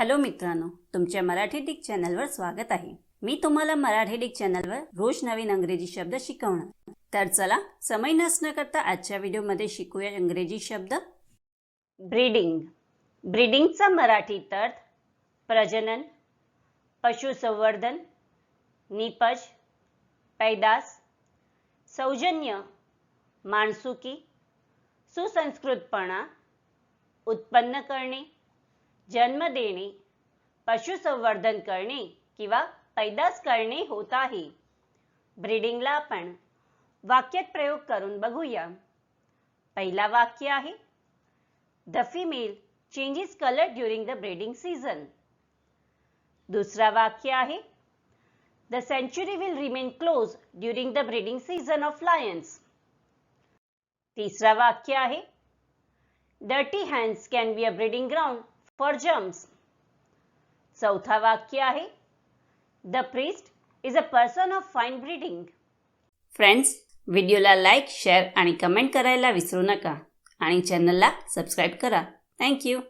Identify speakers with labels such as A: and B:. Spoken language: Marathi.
A: हॅलो मित्रांनो तुमच्या मराठी डिक चॅनलवर स्वागत आहे. मी तुम्हाला मराठी डिक चॅनलवर रोज नवीन अंग्रेजी शब्द शिकवणार. तर चला समय नसणं करता आजच्या व्हिडिओमध्ये शिकूया इंग्रजी शब्द. ब्रीडिंग ब्रीडिंगचा मराठीत अर्थ प्रजनन पशुसंवर्धन निपज पैदास सौजन्य माणसुकी सुसंस्कृतपणा उत्पन्न करणे जन्म देणे, पशुसंवर्धन करणे किंवा पैदास करणे होत आहे. ब्रीडिंगला आपण वाक्यात प्रयोग करून बघूया. पहिला वाक्य आहे the female changes colour during the breeding season दुसरा वाक्य आहे the sanctuary will remain close during the breeding season of lions तीसरा वाक्य आहे dirty hands can be a breeding ground for germs चौथा वाक्य आहे the priest is a person of fine breeding friends व्हिडिओला लाईक शेअर आणि कमेंट करायला विसरू नका आणि चॅनलला सबस्क्राईब करा. थँक्यू